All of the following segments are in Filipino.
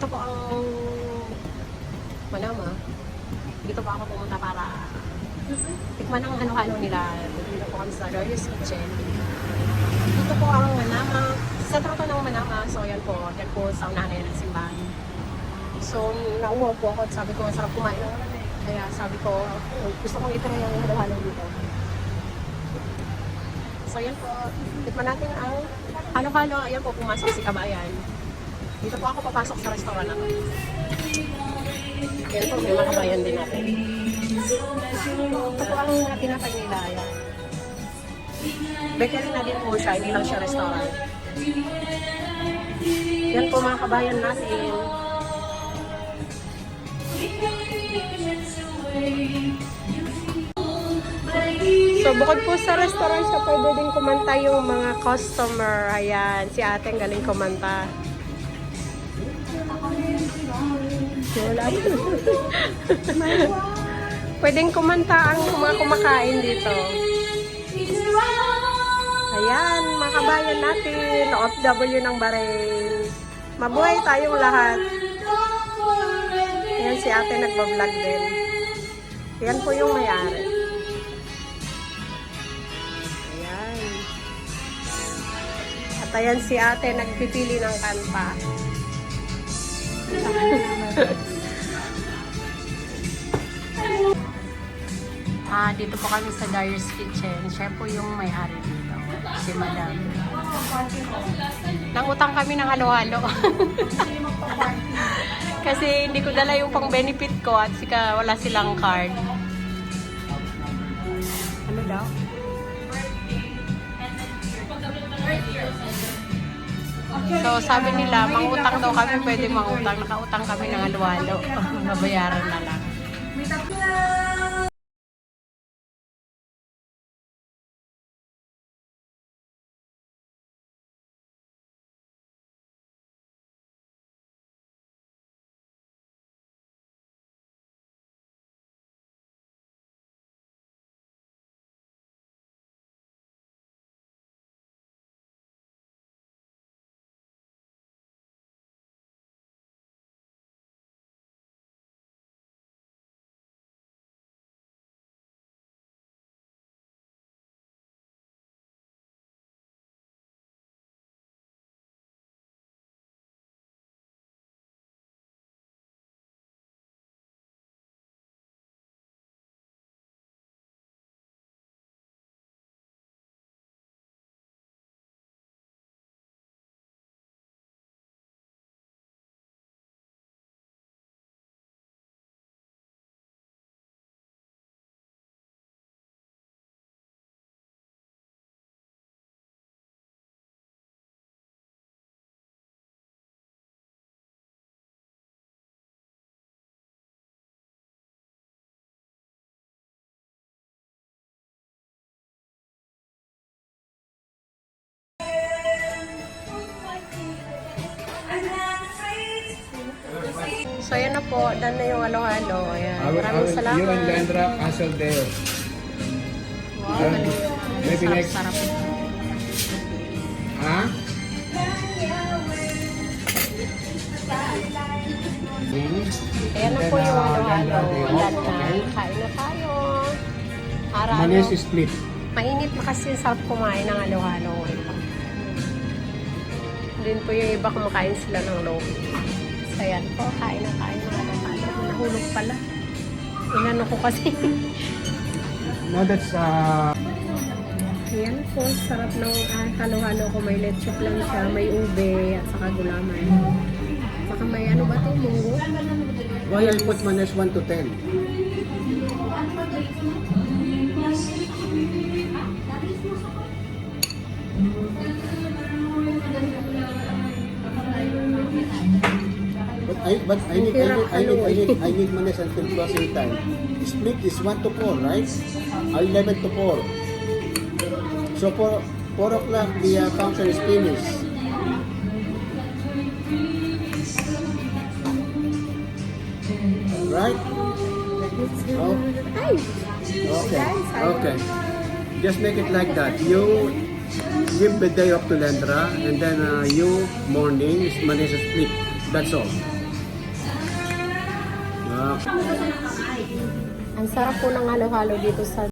ito po ang Manama. Dito po ako pumunta para tikman ang halo-halo nila. Dito po kami sa Darius Kitchen. Dito po ang Manama. Sa troto ng Manama. So, yan po. Yan po sa unahan ng simbahan. So, nauwaw po ako at sabi ko, masarap kumain. Kaya sabi ko, gusto kong itry ang halo-halo dito. So, yan po. Tikman natin ang halo-halo. Ayan po, pumasok si Kabayan. Dito po ako papasok sa restaurant na to. Yan po, may mga din natin. Ito po ang tinatay nila. Ayan. Bakery na din po siya, hindi lang siya restaurant. Yan po mga kabayan natin. So, bukod po sa restaurant siya, pwede din kumanta yung mga customer. Ayan, si ate galing kumanta. Wala. Pwedeng kumanta ang mga kumakain dito. Ayan, mga kabayan natin, OFW ng Bahrain. Mabuhay tayong lahat. Ayan si ate nagbablog din. Yan po yung may-ari. Ayan. At ayan si ate nagpipili ng kanta. Ah, dito po kami sa Darius Kitchen. Siya po yung may-ari dito. Si Madam. Nangutang kami ng halo-halo. Kasi hindi ko dala yung pang benefit ko at sika wala silang card. Ano daw? So sabi nila, mangutang daw kami, pwede mangutang. Nakautang kami ng halo-halo. Mabayaran na lang. So ayan na po, done na yung halo-halo. Ayan. Maraming salamat. you and Landra there. Wow, galing. Maybe next- Sarap, sarap. Ha? Hmm? Ayan na po yung halo-halo. Landra, okay? Kain na tayo. Para ano, Manis is split. mainit na kasi sarap kumain ng halo-halo. Din po yung iba kumakain sila ng lomi. Ayan po, kain na tayo ng halo-halo. Nahulog pala. Inano ko kasi. No, that's, uh, Ayan po, sarap ng ah, halo-halo ko. May leche plan siya, may ube, at saka gulaman. Saka may ano ba ito, munggo? why I put manis 1 to 10? I, but I need, I need, I need, I need, I need manis until closing time. Split is 1 to 4, right? 11 to 4. So for 4 o'clock, the uh, function is finished. Right? Oh. Okay. Okay. Just make it like that. You give the day off to Lendra, and then uh, you morning is Manisa split. That's all. Ang sarap po ng halo-halo dito sa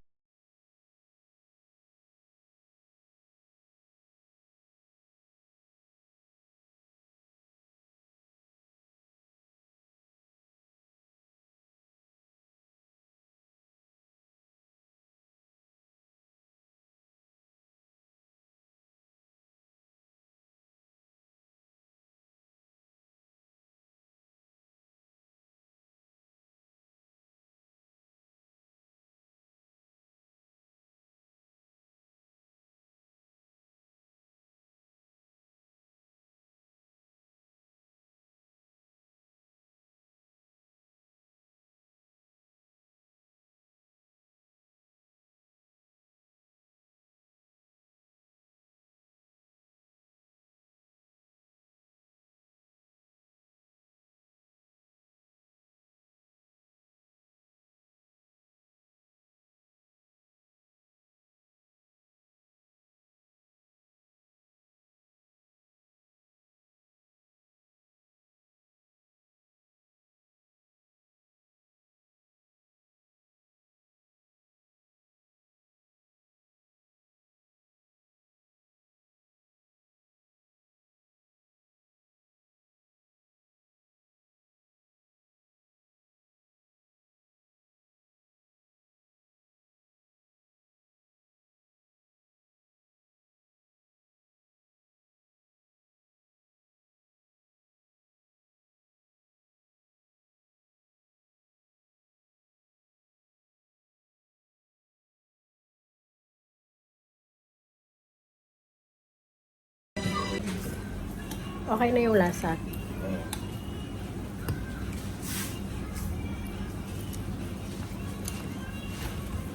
Okay na yung lasa.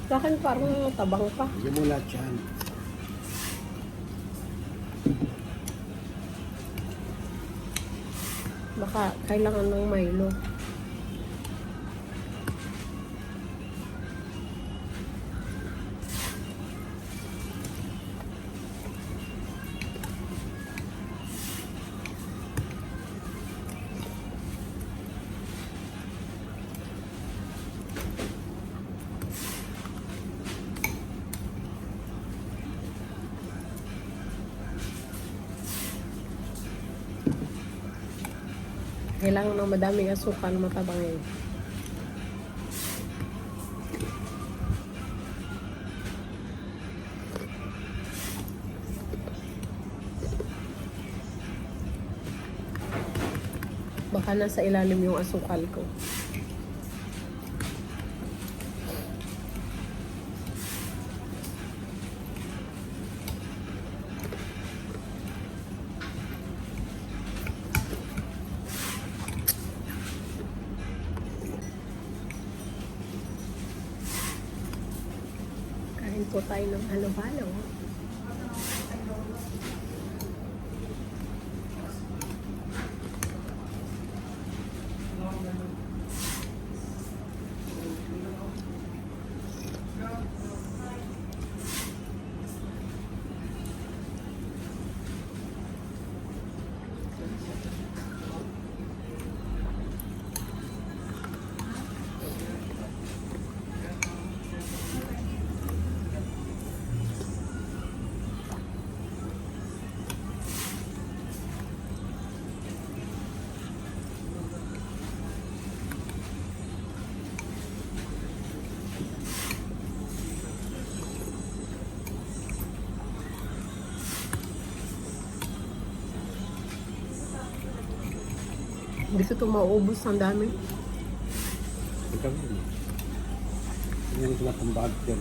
Sa akin parang tabang pa. Hindi mo lahat yan. Baka kailangan ng Milo. Kailangan ng madaming asukal matabang yun. Baka nasa ilalim yung asukal ko. Tayo ng halo-halo. Gusto itong maubos ang dami. Ikaw yun. Yan ang lahat ng bag yan.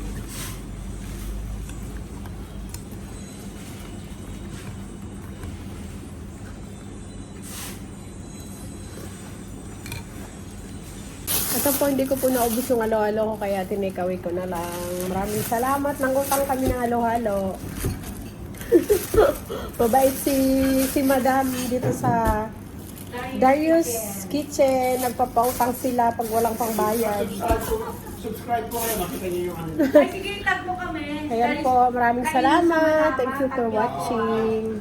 Ito po, hindi ko po naubos yung alo-alo ko kaya tinekaway ko na lang. Maraming salamat. Nangutang kami ng alo-alo. Mabait si, si Madam dito sa Darius Kitchen. Nagpapautang sila pag walang pangbayad. Subscribe po kayo, makita niyo yung ano. Ay, sige, tag mo kami. Ayan po, maraming salamat. Thank you for watching.